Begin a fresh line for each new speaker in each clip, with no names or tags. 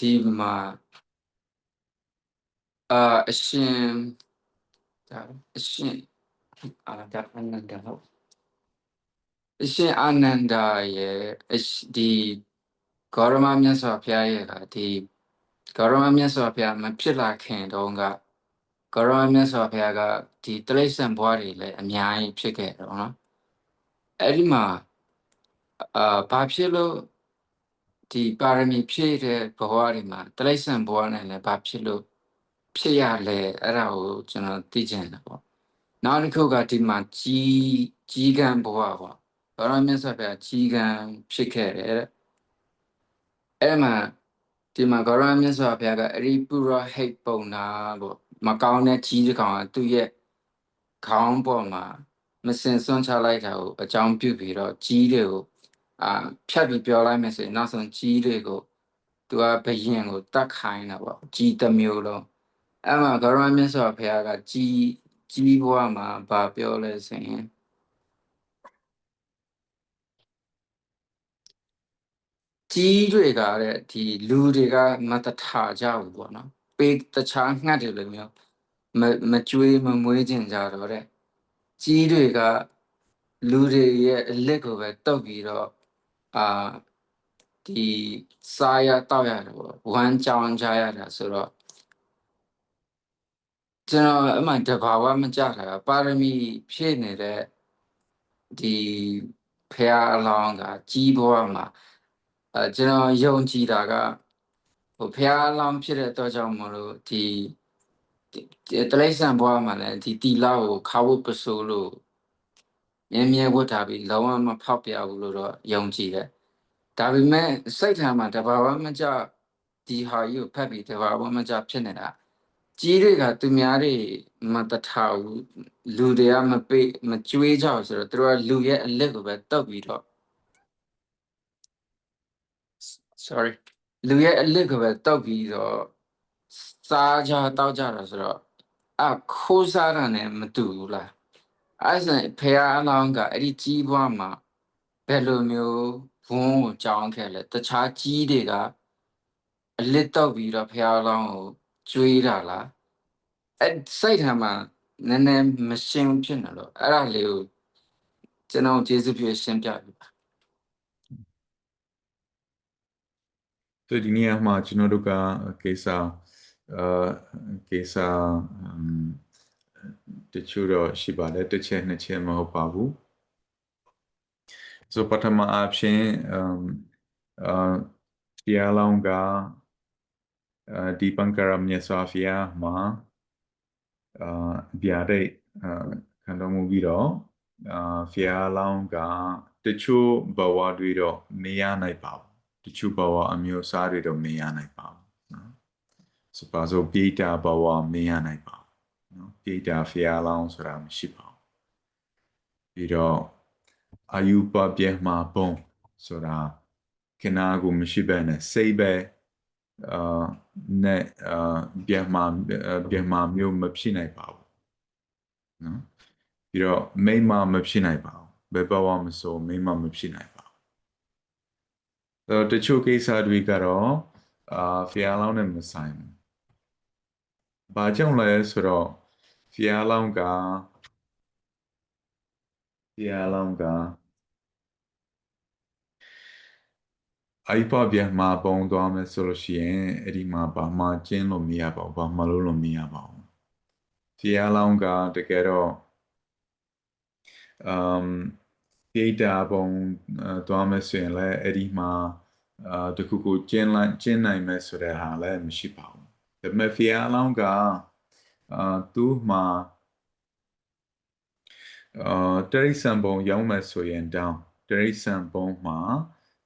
ဒီမှာအာအရှင်ဒါအရှင်အာဒါအနန္ဒာဟုတ်အရှင်အာနန္ဒာရဲ့အရှဒီဂေါရမမြတ်စွာဘုရားရဲ့ကဒီဂေါရမမြတ်စွာဘုရားမဖြစ်လာခင်တုန်းကဂေါရမမြတ်စွာဘုရားကဒီတိရစ္ဆာန်ဘဝတွေလည်းအများကြီးဖြစ်ခဲ့တော့နော်အဲ့ဒီမှာအာဘာဖြစ်လို့ ဒီပါရမီဖြည့်တဲ့ဘဝတွေမှာတိရစ္ဆာန်ဘဝနဲ့လည်းဘာဖြစ်လို့ဖြစ်ရလဲအဲ့ဒါကိုကျွန်တော်သိချင်တယ်ပေါ့နောက်တစ်ခုကဒီမှာကြီးကြီးကံဘဝပေါ့ဘာလို့မြတ်စွာဘုရားကြီးကံဖြစ်ခဲ့တယ်တဲ့အဲ့မှာဒီမှာဂေါရမမြတ်စွာဘုရားကအရိပုရဟိတ်ပုံနာပေါ့မကောင်းတဲ့ကြီးတစ်ကောင်ကသူ့ရဲ့ခေါင်းပေါ်မှာမစင်စွန့်ချလိုက်တာကိုအကြောင်းပြုပြီးတော့ကြီးတွေကို အာဖြတ်ပြီးပြောလိုက်မယ်ဆိုရင်နောက်ဆုံးကြီးတွေကိုသူကဘယင်ကိုတတ်ခိုင်းတာပေါ့ကြီးတစ်မျိုးလုံးအဲ့မှာဂရမမြတ်စွာဘုရားကကြီးကြီးဘဝမှာဗာပြောလဲဆိုရင်ကြီးတွေကတဲ့ဒီလူတွေကမတထာကြဘူးပေါ့နော်ပေးတခြားငှက်တွေလိုမျိုးမမကျွေးမမွေးကျင်ကြတော့တဲ့ကြီးတွေကလူတွေရဲ့အလက်ကိုပဲတုတ်ပြီးတော့ အာဒီစားရတောက်ရတယ်ပေါ့ဝမ်းကြောင်းကြရတာဆိုတော့ကျွန်တော်အမှန်တဘာဝမကြတာကပါရမီဖြည့်နေတဲ့ဒီဖះအလောင်းကကြီးဘဝမှာအဲကျွန်တော်ယုံကြည်တာကဟိုဖះအလောင်းဖြစ်တဲ့အတွက်ကြောင့်မလို့ဒီတလိษံဘဝမှာလည်းဒီတီလာကိုခါဝတ်ပစိုးလို့ မြဲမြဲဝတ်ထားပြီးလုံးဝမဖောက်ပြဘူးလို့တော့ယုံကြည်တယ်ဒါပေမဲ့စိတ်ထမ်းမှာတဘာဝမကြဒီဟာကြီးကိုဖတ်ပြီးတဘာဝမကြဖြစ်နေတာကြီးတွေကသူများတွေမတထာဘူးလူတွေကမပေးမကျွေးကြဘူးဆိုတော့သူတို့ကလူရဲ့အလက်ကိုပဲတုတ်ပြီးတော့ sorry လူရဲ့အလက်ကိုပဲတောက်ပြီးတော့စားကြတောက်ကြတာဆိုတော့အခိုးစားတာနဲ့မတူဘူးလား အဲ့ဆိုရင်ဖះအလောင်းကအဲ့ဒီကြီးပွားမှာဘယ်လိုမျိုးဝန်းကိုကြောင်းခဲ့လဲတခြားကြီးတွေကအလစ်တောက်ပြီးတော့ဖះအလောင်းကိုကျွေးတာလားအဲ့စိတ်ထမှာနည်းနည်းမရှင်းဖြစ်နေလို့အဲ့ဒါလေးကိုကျွန်တော်ကျေးဇူးပြုရှင်းပြပြပါ
ဆိုဒီနေရာမှာကျွန်တော်တို့ကကေစာအာကေစာ တချို့တော့ရှိပါတယ်တစ်ချက်နှစ်ချက်မဟုတ်ပါဘူးဆိုပထမအဖြစ်အာတရားလောင်းကအာဒီပန်ကရမြတ်စွာဘုရားမှာအာဗျာဒိတ်အာခံတော်မူပြီးတော့အာဘုရားလောင်းကတချို့ဘဝတွေတော့မရနိုင်ပါဘူးတချို့ဘဝအမျိုးအစားတွေတော့မရနိုင်ပါဘူးနော်ဆိုပါစို့ပိတာဘဝမရနိုင်ပါဘူးနော် ပိတာဖျားလောင်းဆိုတာမရှိပါဘူးပြီးတော့အာယုပပြဲမှာပုံဆိုတာခနာကိုမရှိဘဲနဲ့စိတ်ပဲအာနဲ့အာပြဲမှာပြဲမှာမျိုးမဖြစ်နိုင်ပါဘူးနော်ပြီးတော့မိမမဖြစ်နိုင်ပါဘူးဘယ်ဘဝမဆိုမိမမဖြစ်နိုင်ပါဘူးတချို့ကိစ္စတွေကတော့အာဖျားလောင်းနဲ့မဆိုင်ဘူး။ဘာကြောင့်လဲဆိုတော့ ဖျားလောင်းကဖျားလောင်းကအိုက်ပါပြန်မှာပုံသွားမယ်ဆိုလို့ရှိရင်အဲ့ဒီမှာဘာမှကျင်းလို့မရပါဘူးဘာမှလုပ်လို့မရပါဘူး။ဖျားလောင်းကတကယ်တော့အမ်ဒေတာပုံသွားမယ်ဆိုရင်လည်းအဲ့ဒီမှာအာတခုခုကျင်းလိုက်ကျင်းနိုင်မယ်ဆိုတဲ့ဟာလည်းမရှိပါဘူးဒါပေမဲ့ဖီယာလောင်းက အာသူ့မှာအာတရိစံပုံရောက်မယ်ဆိုရင်တောင်းတရိစံပုံမှာ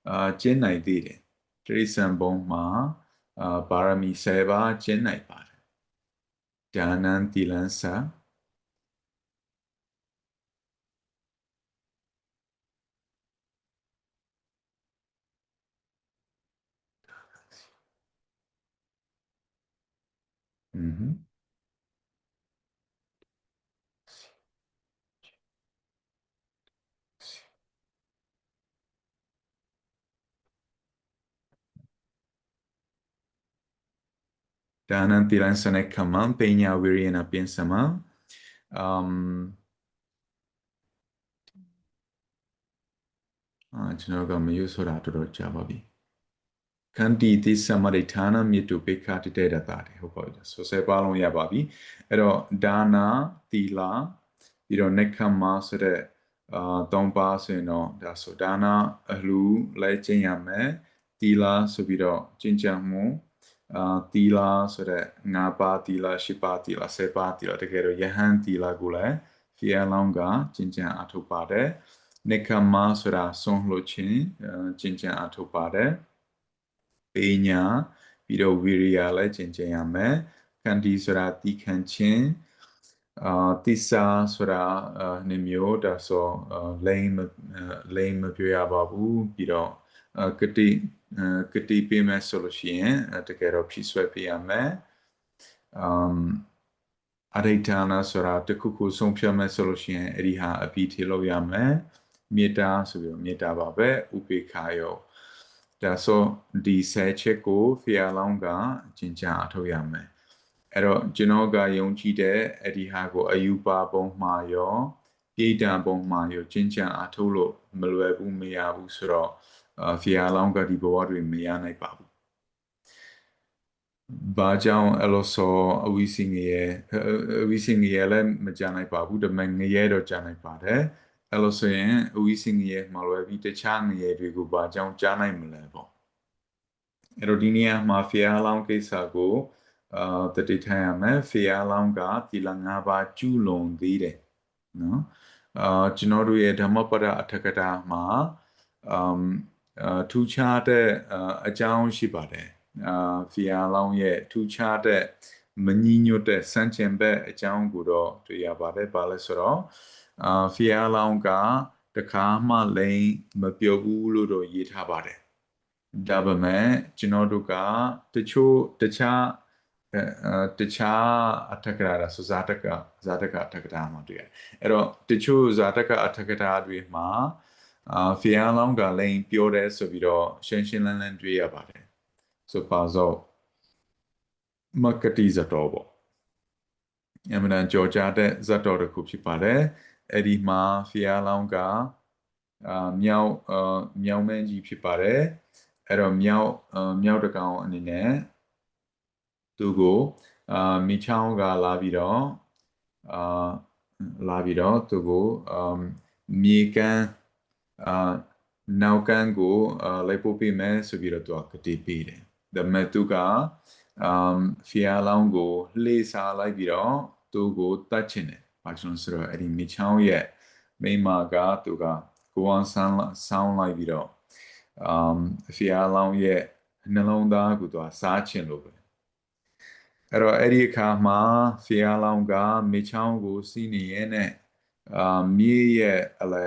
အာကျင်းနိုင်သေးတယ်တရိစံပုံမှာအာပါရမီ7ပါးကျင်းနိုင်ပါတယ်ဒါနန်တီလန်ဆာ Mhm. ဒါနံတိ လန်စနခမံပညာဝိရိယနာပင်စမံ um အာကျွန်တော်ကမယုဆိုတာတော်တော်ကြာပါပြီခန္တီတိသမရိဌာနမြစ်တုပိခတိတေတတာတယ်ဟုတ်ပါပြီဆိုဆယ်ပါလုံးရပါပြီအဲ့တော့ဒါနာတီလာပြီးတော့ next မှာဆိုတဲ့အာသုံးပါဆိုရင်တော့ဒါဆိုဒါနာအလှလဲကျင့်ရမယ်တီလာဆိုပြီးတော့ကျင့်ကြံမှု အာတီလာဆိုတဲ့၅ပါးတီလာ၈ပါးတီလာ၁၀ပါးတီလာတကယ်တော့ယဟန်တီလာကိုလည်းဖီအလောင်းကကျင့်ကြံအထုတ်ပါတယ်နေကမဆိုတာဆုံးလို့ချင်းကျင့်ကြံအထုတ်ပါတယ်ပညာပြီးတော့ဝီရိယလည်းကျင့်ကြံရမယ်ခန္တီဆိုတာတီခံခြင်းအာတိစာဆိုတာအာနေမျိုးဒါဆိုလိမ်လိမ်မပြောရပါဘူးပြီးတော့ ကတိကတိပေးမယ်ဆိုလို့ရှိရင်တကယ်တော့ဖြည့်ဆွဲပေးရမယ်အမ်အရိဋ္ဌာနာဆိုတာတခုခုဆုံးဖြတ်မယ်ဆိုလို့ရှိရင်အဲ့ဒီဟာအပြီးထေလို့ရမယ်မေတ္တာဆိုပြီးမေတ္တာပါပဲဥပေက္ခယောဒါဆိုဒီဆယ်ချက်ကိုဖီယာလောင်းကအကျဉ်းချအထောက်ရမယ်အဲ့တော့ကျွန်တော်ကယုံကြည်တဲ့အဲ့ဒီဟာကိုအယူပါပုံမှာရောပြေတံပုံမှာရောကျဉ်းချအထောက်လို့မလွယ်ဘူးမရဘူးဆိုတော့ ဖီယာလောင်းကဒီဘဝတွေမရနိုင်ပါဘူးဘာကြောင့်အဲ့လိုဆိုအဝီစင်ငယ်အဝီစင်ငယ်လည်းမကြနိုင်ပါဘူးဒါပေမဲ့ငရဲတော့ကြနိုင်ပါတယ်အဲ့လိုဆိုရင်အဝီစင်ငယ်မှာလွယ်ပြီးတခြားငယ်တွေကိုဘာကြောင့်ကြားနိုင်မလဲပေါ့အဲ့တော့ဒီနေရာမှာဖီယာလောင်းကိစ္စကိုအာတတိထိုင်ရမယ်ဖီယာလောင်းကဒီလ၅ပါးကျူးလွန်သေးတယ်နော်အာကျွန်တော်တို့ရဲ့ဓမ္မပဒအထက်ကတာမှာအမ် ထူးခြားတဲ့အကြောင်းရှိပါတယ်အာဖီယာလောင်းရဲ့ထူးခြားတဲ့မညီညွတ်တဲ့စံချင်ဘက်အကြောင်းကိုတော့တွေ့ရပါတယ်ဘာလဲဆိုတော့အာဖီယာလောင်းကတခါမှလိန်မပြောဘူးလို့တော့ရေးထားပါတယ်ဒါပေမဲ့ကျွန်တော်တို့ကတချို့တခြားအဲတခြားအထက်ကရာဆိုဇာတကဇာတကအထက်ကရာမှာတွေ့ရတယ်အဲ့တော့တချို့ဇာတကအထက်ကရာတွေမှာ အာဖီယာလောင်းကလိန်ပြောတယ်ဆိုပြီးတော့ရှင်းရှင်းလင်းလင်းတွေ့ရပါတယ်ဆိုပါစို့မကတိဇတော်ပေါ့အမှန်တန်ကြော်ကြားတဲ့ဇတ်တော်တစ်ခုဖြစ်ပါတယ်အဲ့ဒီမှာဖီယာလောင်းကအာမြောက်အာမြောက်မင်းကြီးဖြစ်ပါတယ်အဲ့တော့မြောက်မြောက်တကောင်အနေနဲ့သူကိုအာမိချောင်းကလာပြီးတော့အာလာပြီးတော့သူကိုအာမြေကန်း အာနောက်ကန်းကိုအာလိုက်ပို့ပေးမယ်ဆိုပြီးတော့သူကကတိပေးတယ်ဒါပေမဲ့သူကအမ်ဖီယာလောင်းကိုလှေစားလိုက်ပြီးတော့သူကိုတတ်ချင်တယ်ဘာကြောင့်ဆိုတော့အဲ့ဒီမိချောင်းရဲ့မိမကသူကကိုအောင်ဆန်းဆောင်းလိုက်ပြီးတော့အမ်ဖီယာလောင်းရဲ့နှလုံးသားကိုသူကစားချင်လို့ပဲအဲ့တော့အဲ့ဒီအခါမှာဖီယာလောင်းကမိချောင်းကိုစီးနေရဲ့နဲ့အာမြေရဲ့အလဲ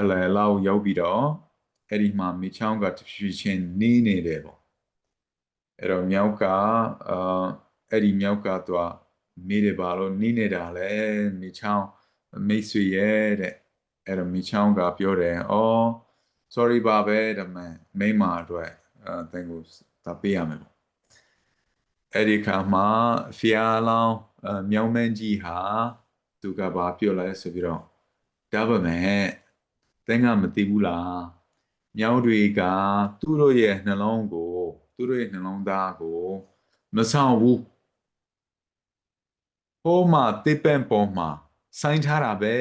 အလဲလောက်ရောက်ပြီးတော့အဲ့ဒီမှာမိချောင်းကတဖြည်းဖြည်းနီးနေတယ်ပေါ့အဲ့တော့မြောက်ကအာအဲ့ဒီမြောက်ကသူကနေတယ်ပါလို့နီးနေတာလဲမိချောင်းမိတ်ဆွေရဲ့တဲ့အဲ့တော့မိချောင်းကပြောတယ်အော် sorry ပါပဲဒါမှမိမအတွက်အဲသင်ကိုဒါပေးရမယ်ပေါ့အဲ့ဒီခါမှာဖီယာလောင်းမြောင်းမန်းကြီးဟာသူကဘာပြောလဲဆိုပြီးတော့ဒါပေမဲ့ သင်ကမသိဘူးလားမြောင်းတွေကသူတို့ရဲ့နှလုံးကိုသူတို့ရဲ့နှလုံးသားကိုမဆောင်ဘူးဟိုမှာတိပန့်ပေါ်မှာစိုင်းထားတာပဲ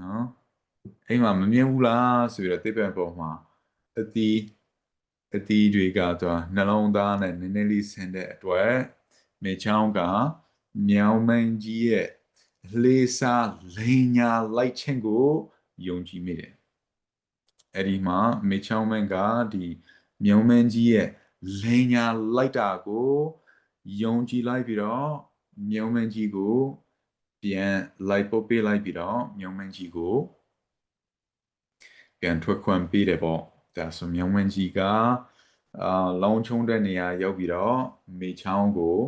နော်အိမ်မှာမမြင်ဘူးလားဆိုပြီးတော့တိပန့်ပေါ်မှာအတီးအတီးတွေကတော့နှလုံးသားနဲ့နည်းနည်းလေးဆင်တဲ့အတွက်မေချောင်းကမြောင်မင်းကြီးရဲ့လေးစားလိန်ညာလိုက်ခြင်းကို ယုံကြည်မိတယ်အဲ့ဒီမှာမေချောင်းမင်းကဒီမြောင်မင်းကြီးရဲ့လိန်ညာလိုက်တာကိုယုံကြည်လိုက်ပြီးတော့မြောင်မင်းကြီးကိုပြန်လိုက်ပို့ပေးလိုက်ပြီးတော့မြောင်မင်းကြီးကိုပြန်ထွက်ခွင့်ပေးတယ်ပေါ့ဒါဆိုမြောင်မင်းကြီးကအာလောင်းချုံတဲ့နေရာရောက်ပြီးတော့မေချောင်းကို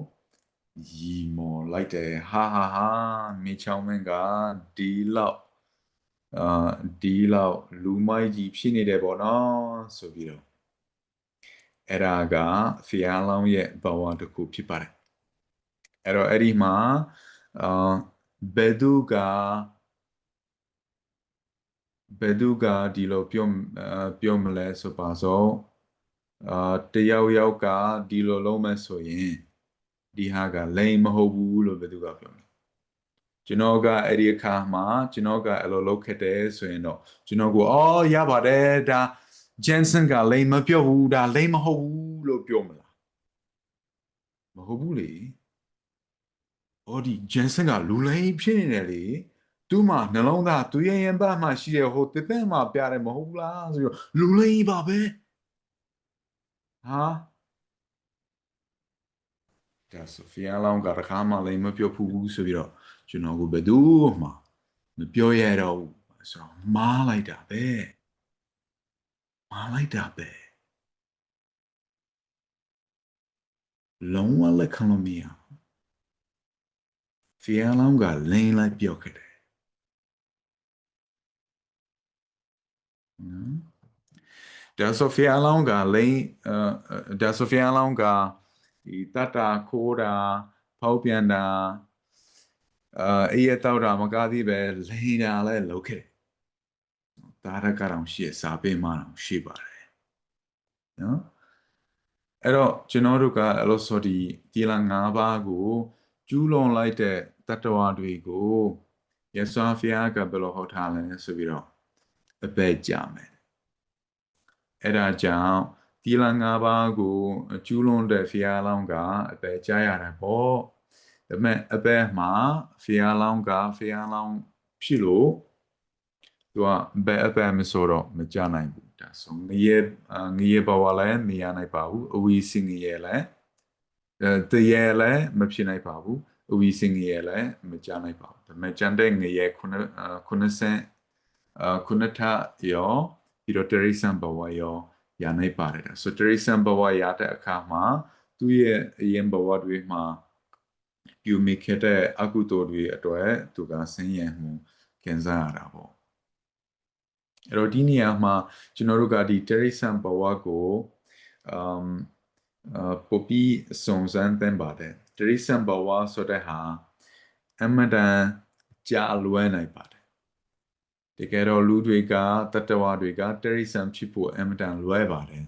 ရီမော်လိုက်တယ်ဟာဟာဟာမေချောင်းမင်းကဒီလောက် အာဒီလောက်လူမိုက်ကြီးဖြစ်နေတယ်ပေါ့နော်ဆိုပြီးတော့အဲ့ဒါကဖျားလောင်းရဲ့ဘဝတစ်ခုဖြစ်ပါတယ်အဲ့တော့အဲ့ဒီမှာအာဘယ်သူကဘယ်သူကဒီလိုပြောအာပြောမလဲဆိုပါစို့အာတယောက်ယောက်ကဒီလိုလုံးမဲ့ဆိုရင်ဒီဟာကလိန်မဟုတ်ဘူးလို့ဘယ်သူကပြောမလဲ ကျွန်တော်ကအဲ့ဒီအခါမှာကျွန်တော်ကအဲ့လိုလုပ်ခဲ့တယ်ဆိုရင်တော့ကျွန်တော်ကအော်ရပါတယ်ဒါ Jensen ကလိန်မပြောဘူးဒါလိန်မဟုတ်ဘူးလို့ပြောမလားမဟုတ်ဘူးလေ။အော်ဒီ Jensen ကလူလိန်ဖြစ်နေတယ်လေ။သူ့မှာနှလုံးသားသူရဲ့ရင်ပတ်မှာရှိတဲ့ဟိုတစ်သက်မှာပြတယ်မဟုတ်ဘူးလားဆိုပြီးတော့လူလိန်ပါပဲ။ဟာဒါဆိုဖီယာလောင်းကတခါမှလိန်မပြောဘူးဆိုပြီးတော့ ကျွန်တော်ကဘယ်သူမှမပြောရတော့ဘူးဆိုတော့မားလိုက်တာပဲ။မားလိုက်တာပဲ။လုံးဝလက်ခံလို့မရဘူးဖီယာလောင်းကလိန်လိုက်ပြောခဲ့တယ်နော်ဒါဆိုဖီယာလောင်းကလိန်အဲဒါဆိုဖီယာလောင်းကဒီတတခိုးတာဖောက်ပြန်တာ အာအေးရတော့တာမကားသေးပဲလိန်တာလည်းလုပ်ခဲ့တယ်ဒါရကတော့ရှိရစာပေမှာတော့ရှိပါတယ်နော်အဲ့တော့ကျွန်တော်တို့ကအဲ့လိုဆိုဒီဒီလာ၅ပါးကိုကျူးလွန်လိုက်တဲ့တတ္တဝါတွေကိုယဆွာဖျားကဘယ်လိုဟောထားလဲဆိုပြီးတော့အပဲကြမယ်အဲ့ဒါကြောင့်ဒီလာ၅ပါးကိုကျူးလွန်တဲ့ဖျားလောင်းကအပဲကြားရတယ်ပေါ့ ဒါပေမဲ့အပဲမှာဖျားလောင်းကဖျားလောင်းဖြစ်လို့သူကဘယ်အပဲမဆိုတော့မကြနိုင်ဘူးဒါဆိုငရေငရေဘဝလည်းမရနိုင်ပါဘူးအဝီစင်ငရေလည်းအဲတရေလည်းမဖြစ်နိုင်ပါဘူးအဝီစင်ငရေလည်းမကြနိုင်ပါဘူးဒါပေမဲ့ကြံတဲ့ငရေခုနခုနစင်အခုနထရောပြီးတော့တရိစံဘဝရောရနိုင်ပါတယ်ဒါဆိုတရိစံဘဝရတဲ့အခါမှာသူ့ရဲ့အရင်ဘဝတွေမှာ ပြုမိခဲ့တဲ့အကုသိုလ်တွေအတွက်သူကဆင်းရဲမှုခံစားရတာပေါ့အဲ့တော့ဒီနေရာမှာကျွန်တော်တို့ကဒီတရိစံဘဝကိုအမ်အပပီစုံစမ်းသင်ပါတယ်တရိစံဘဝဆိုတဲ့ဟာအမတန်ကြာလွယ်နိုင်ပါတယ်တကယ်တော့လူတွေကတတဝတွေကတရိစံဖြစ်ဖို့အမတန်လွယ်ပါတယ်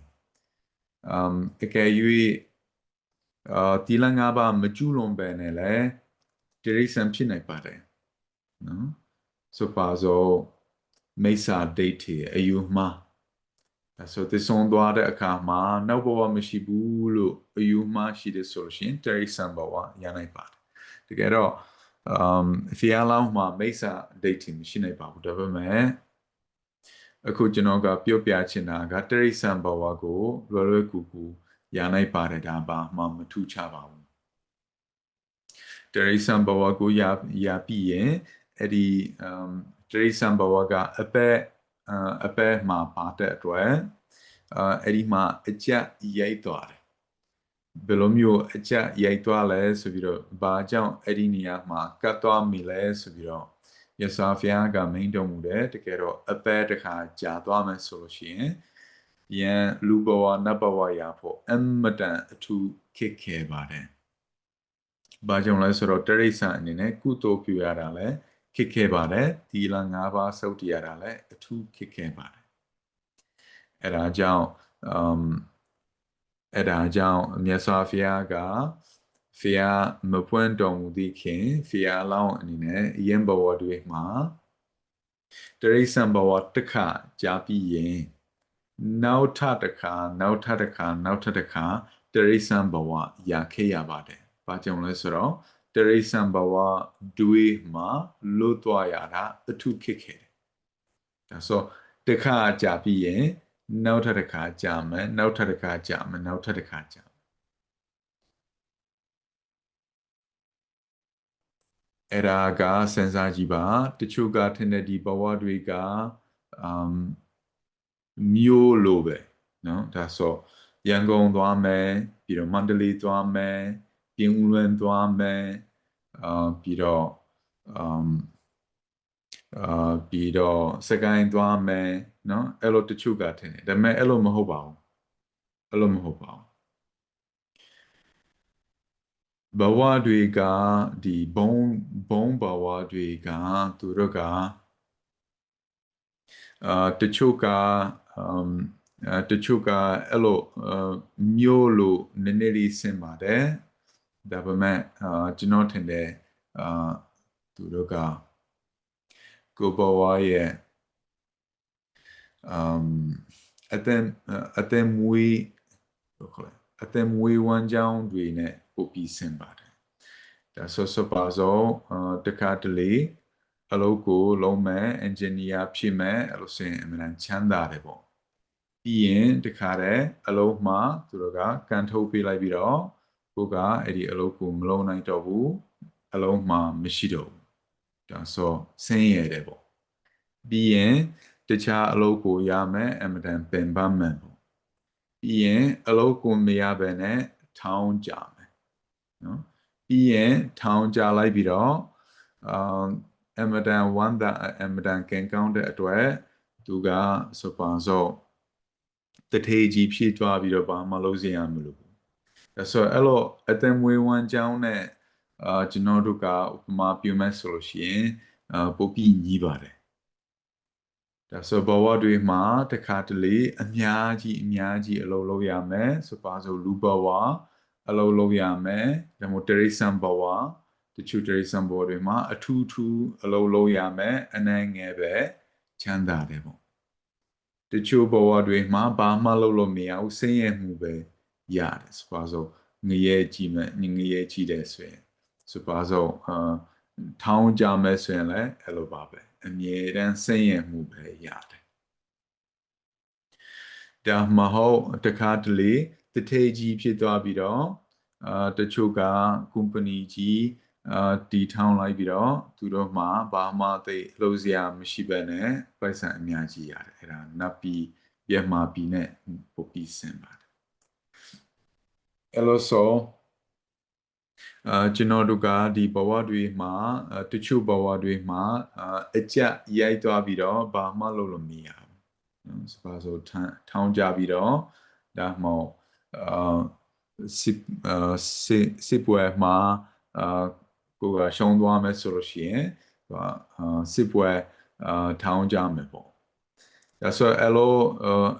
အမ်အကယ်၍ အာတီလငါပါမကျူးလွန်ပဲနဲ့လေတရိစံဖြစ်နိုင်ပါတယ်နော်ဆိုပါစို့မိစ္ဆာဒိဋ္ဌိအယူမှားဒါဆိုသစ္ဆုံသွားတဲ့အခါမှာနောက်ဘဝမရှိဘူးလို့အယူမှားရှိတယ်ဆိုလို့ရှိရင်တရိစံဘဝရနိုင်ပါတယ်တကယ်တော့ um ဖီယာလောင်းမှာမိစ္ဆာဒိဋ္ဌိမရှိနိုင်ပါဘူးဒါပေမဲ့အခုကျွန်တော်ကပြောပြချင်တာကတရိစံဘဝကိုလွယ်လွယ်ကူကူ ရနိုင်ပါတယ်ဒါပါမှမထူးခြားပါဘူးတရိစံဘဝကိုရရပြီးရင်အဲ့ဒီ um တရိစံဘဝကအပက်အပက်မှာပါတဲ့အတွက်အဲအဲ့ဒီမှာအကြက်ရိုက်သွားတယ်ဘယ်လိုမျိုးအကြက်ရိုက်သွားလဲဆိုပြီးတော့ဘာကြောင့်အဲ့ဒီနေရာမှာကတ်သွားမိလဲဆိုပြီးတော့ယဆာဖျားကမိန်တော်မူတယ်တကယ်တော့အပက်တစ်ခါကြာသွားမယ်ဆိုလို့ရှိရင် ယံလူဘဝနတ်ဘဝရဖို့အမတန်အထူးခက်ခဲပါတယ်ဘာကြောင့်လဲဆိုတော့တရိษံအနေနဲ့ကုသိုလ်ပြုရတာလဲခက်ခဲပါတယ်ဒီလာ၅ပါးစုပ်တည်ရတာလည်းအထူးခက်ခဲပါတယ်အဲဒါကြောင့်အမ်အဲဒါကြောင့်မြတ်စွာဘုရားကဖျားမပွင့်တော်မူသည့်ခင်ဖျားလောင်းအနေနဲ့အရင်ဘဝတွေမှာတရိษံဘဝတစ်ခါကြာပြီးရင် နောက်ထပ်တစ်ခါနောက်ထပ်တစ်ခါနောက်ထပ်တစ်ခါတရိษံဘဝရခဲ့ရပါတယ်။ဘာကြောင့်လဲဆိုတော့တရိษံဘဝဒွေမှာလွတ်သွားရတာအထုခက်ခဲ့တယ်။ဒါဆိုတစ်ခါကြာပြီးရင်နောက်ထပ်တစ်ခါကြာမယ်နောက်ထပ်တစ်ခါကြာမယ်နောက်ထပ်တစ်ခါကြာမယ်အဲ့ဒါကစဉ်းစားကြည့်ပါတချို့ကထင်တဲ့ဒီဘဝတွေကအ မ်မျိုးလိုပဲเนาะဒါဆိုရန်ကုန်သွားမယ်ပြီးတော့မန္တလေးသွားမယ်ပြင်ဦးလွင်သွားမယ်အာပြီးတော့အမ်အာပြီးတော့စကိုင်းသွားမယ်เนาะအဲ့လိုတချို့ကထင်တယ်ဒါပေမဲ့အဲ့လိုမဟုတ်ပါဘူး အဲ့လိုမဟုတ်ပါဘူးဘဝတွေကဒီဘုံဘုံဘဝတွေကသူတို့ကအာတချို့က အမ်အာတချို့ကအဲ့လိုအာမျိုးလို့နည်းနည်းလေးဆင်ပါတယ်ဒါပေမဲ့အာကျွန်တော်ထင်တယ်အာသူတို့ကကိုဘဝရဲ့ um အတန်အတန်မွေးဘယ်လိုခေါ်လဲအတန်မွေးဝမ်းကြောင်းတွေနဲ့ပို့ပြီးဆင်ပါတယ်ဒါဆိုစပါစို့အာတခါတလေအလုပ်ကိုလုံးမဲ့ engineer ဖြစ်မဲ့အဲ့လိုဆိုရင်အမှန်တန်ချမ်းသာတယ်ပေါ့ ပြီးရင်တခါတည်းအလုပ်မှာသူတို့ကကန်ထုတ်ပေးလိုက်ပြီးတော့ကိုကအဲ့ဒီအလုပ်ကိုမလုံးနိုင်တော့ဘူးအလုပ်မှာမရှိတော့ဘူးဒါဆိုဆင်းရဲတယ်ပေါ့ပြီးရင်တခြားအလုပ်ကိုရမယ်အမတန်ပင်ပန်းမှန်ပေါ့ပြီးရင်အလုပ်ကိုမရဘဲနဲ့ထောင်းကြမယ်နော်ပြီးရင်ထောင်းကြလိုက်ပြီးတော့အာအမတန်ဝမ်းသာအမတန်ကင်ကောင်းတဲ့အတွက်သူကစပါစို့ တထေကြီးဖြည့်သွားပြီးတော့ဘာမှလုပ်စရာမလိုဘူးဒါဆိုအဲ့လိုအသက်မွေးဝမ်းကြောင်းနဲ့အာကျွန်တော်တို့ကဥပမာပြုမဲ့ဆိုလို့ရှိရင်အာပုတ်ပြီးညီးပါတယ်ဒါဆိုဘဝတွေမှာတခါတလေအများကြီးအများကြီးအလုပ်လုပ်ရမယ်ဆိုပါစို့လူဘဝအလုပ်လုပ်ရမယ်ဒါမှမဟုတ်တရိษံဘဝတချို့တရိษံဘဝတွေမှာအထူးထူးအလုပ်လုပ်ရမယ်အနှဲငယ်ပဲချမ်းသာတယ်ပေါ့ တချို့ဘဝတွေမှာဘာမှလုပ်လို့မရဘူးဆင်းရဲမှုပဲရတယ်ဆိုပါစို့ငရဲကြီးမယ်ငရဲကြီးတယ်ဆိုရင်ဆိုပါစို့အာထောင်းကြမယ်ဆိုရင်လည်းအဲ့လိုပါပဲအမြဲတမ်းဆင်းရဲမှုပဲရတယ်ဒါမဟုတ်တခါတလေတထေကြီးဖြစ်သွားပြီးတော့အာတချို့က company ကြီး အာတီထောင်းလိုက်ပြီးတော့သူတို့မှဘာမှသိလှုပ်ရှားမရှိဘဲနဲ့ပိုက်ဆံအများကြီးရတယ်အဲ့ဒါနပ်ပြီးပြက်မှာပြီးနဲ့ပုတ်ပြီးဆင်ပါတယ်အဲ့လိုဆိုအာကျွန်တော်တို့ကဒီဘဝတွေမှာအာတချို့ဘဝတွေမှာအာအကြက်ရိုက်သွားပြီးတော့ဘာမှလုပ်လို့မရဘူးနော်ဆိုပါဆိုထောင်းကြပြီးတော့ဒါမှမဟုတ်အာစစ်အာစစ်စစ်ပွဲမှာအာ ကိုကရှုံးသွားမယ်ဆိုလို့ရှိရင်ဟိုအာစစ်ပွဲအာထောင်းကြမယ်ပေါ့ဒါဆိုအဲ့လို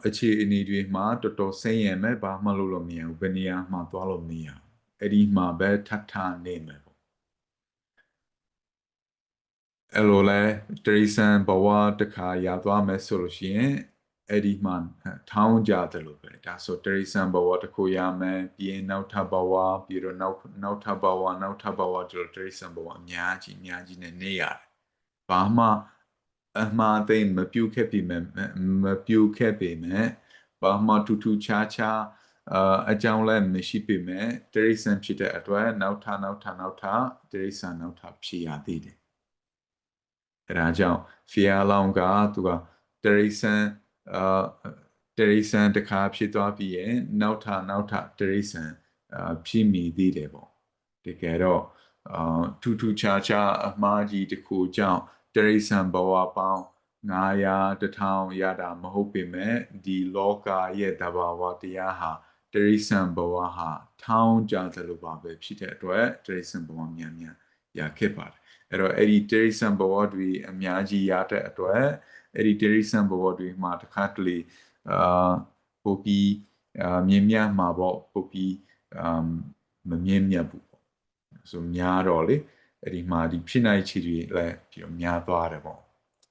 အခြေအနေတွေမှာတော်တော်ဆင်းရဲမယ်ဘာမှလုပ်လို့မရဘူးဘယ်နေရာမှသွားလို့မရဘူးအဲ့ဒီမှာပဲထထနေမယ်ပေါ့အဲ့လိုလဲတရိစံဘဝတစ်ခါရသွားမယ်ဆိုလို့ရှိရင် အဲ့ဒီမှထောင်းကြတယ်လို့ပဲဒါဆိုတရိစံဘဝတစ်ခုရမယ်ပြီးရင်နောက်ထပ်ဘဝပြီးတော့နောက်နောက်ထပ်ဘဝနောက်ထပ်ဘဝကျတော့တရိစံဘဝအများကြီးအများကြီးနဲ့နေရတယ်ဘာမှအမှားသိမပြုတ်ခဲ့ပြီမယ်မပြုတ်ခဲ့ပြီမယ်ဘာမှထူးထူးခြားခြားအကြောင်းလည်းမရှိပေမဲ့တရိစံဖြစ်တဲ့အတွက်နောက်ထပ်နောက်ထပ်နောက်ထပ်တရိစံနောက်ထပ်ဖြစ်ရသေးတယ်အဲဒါကြောင့်ဖီယာလောင်းကသူကတရိစံ အာတရိဆန်တစ်ခါဖြစ်သွားပြီးရင်နောက်ထနောက်ထတရိဆန်အာဖြစ်မိသေးတယ်ပေါ့တကယ်တော့အာထူးထူးခြားခြားအမှားကြီးတစ်ခုကြောင့်တရိဆန်ဘဝပေါင်း900တထောင်ရတာမဟုတ်ပေမဲ့ဒီလောကရဲ့သဘာဝတရားဟာတရိဆန်ဘဝဟာထောင်းကြသလိုပါပဲဖြစ်တဲ့အတွက်တရိဆန်ဘဝမြန်မြန်ရခဲ့ပါတယ်အဲ့တော့အဲ့ဒီတရိဆန်ဘဝတွေအများကြီးရတဲ့အတွက် အဲ့ဒီတရိษံဘဝတွေမှာတစ်ခါတလေအာပိုပြီးအာမြင်မြတ်မှာပေါ့ပိုပြီးအာမမြင်မြတ်ဘူးပေါ့ဆိုများတော့လေအဲ့ဒီမှာဒီဖြစ်နိုင်ချီတွေလည်းပြီးတော့များသွားတယ်ပေါ့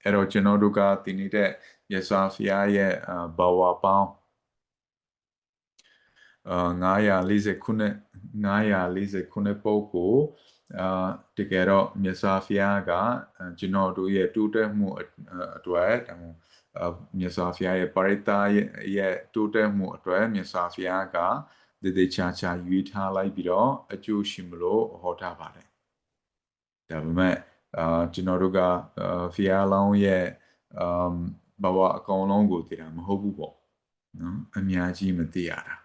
အဲ့တော့ကျွန်တော်တို့ကတင်နေတဲ့ရသော်ဖျားရဲ့ဘဝပေါင်းအာ 940ခုနှစ်940ခုနှစ်ပုတ်ကိုအာတကယ်တော့မြတ်စွာဘုရားကကျွန်တော်တို့ရဲ့တိုးတက်မှုအတွက်ဒါမှမြတ်စွာဘုရားရဲ့ပရိသတ်ရဲ့တိုးတက်မှုအတွက်မြတ်စွာဘုရားကဒေဒေချာချာရွေးထားလိုက်ပြီးတော့အကျိုးရှိမလို့ဟောထားပါတယ်ဒါပေမဲ့အာကျွန်တော်တို့ကဖီယာလောင်းရဲ့အမ်ဘဝအကောင်လုံးကိုသိတာမဟုတ်ဘူးပေါ့နော်အများကြီးမသိရတာ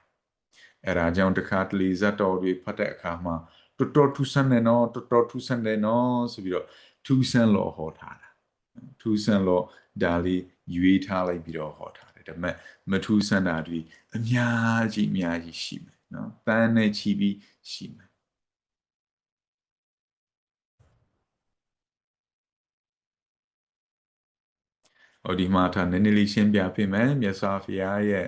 အဲဒါကြောင့်တခါတလေဇတ်တော်တွေဖတ်တဲ့အခါမှာတော်တော်ထူးဆန်းတယ်နော်တော်တော်ထူးဆန်းတယ်နော်ဆိုပြီးတော့ထူးဆန်းလို့ဟောထားတာထူးဆန်းလို့ဒါလေးရွေးထားလိုက်ပြီးတော့ဟောထားတယ်ပါတယ်ဒါပေမဲ့မထူးဆန်းတာတွေအများကြီးအများကြီးရှိမယ်နော်တန်းနဲ့ချီပြီးရှိမယ်ဟိုဒီမှာထားနည်းနည်းလေးရှင်းပြပေးမယ်မြတ်စွာဘုရားရဲ့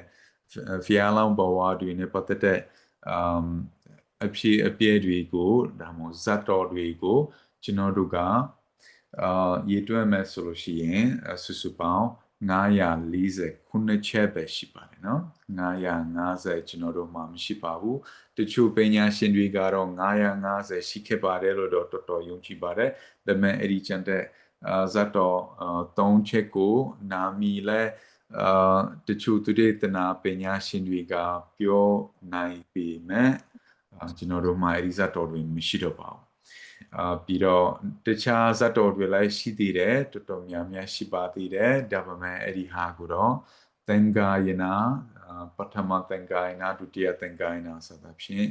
ဖီယာလောင်ဘဝတွေနဲ့ပတ်သက်တဲ့အမ်အဖြစ်အပျက်တွေကိုဒါမှမဟုတ်ဇတ်တော်တွေကိုကျွန်တော်တို့ကအာရေတွက်မယ်ဆိုလို့ရှိရင်စုစုပေါင်း940ခုနှစ်ချက်ပဲရှိပါတယ်နော်950ကျွန်တော်တို့မှမရှိပါဘူးတချို့ပညာရှင်တွေကတော့950ရှိခဲ့ပါတယ်လို့တော့တော်တော်ယုံကြည်ပါတယ်ဒါပေမဲ့အဲ့ဒီကျန်တဲ့ဇတ်တော်3ချက်ကိုနာမီလဲ အာတချို့သူတွေတနာပညာရှင်တွေကပြောနိုင်ပေမဲ့အာကျွန်တော်တို့မှအဲ့ဒီဇတ်တော်တွေမရှိတော့ပါဘူးအာပြီးတော့တခြားဇတ်တော်တွေလည်းရှိသေးတယ်တော်တော်များများရှိပါသေးတယ်ဒါပေမဲ့အဲ့ဒီဟာကိုတော့သင်္ကာယနာအာပထမသင်္ကာယနာဒုတိယသင်္ကာယနာဆိုတာဖြင့်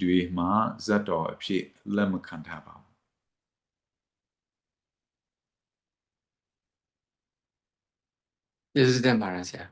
ဒီမှာဇတ်တော်အဖြစ်လက်မခံထားပါဘူး
ကျေးဇူးတင်ပါတယ်ဆရာ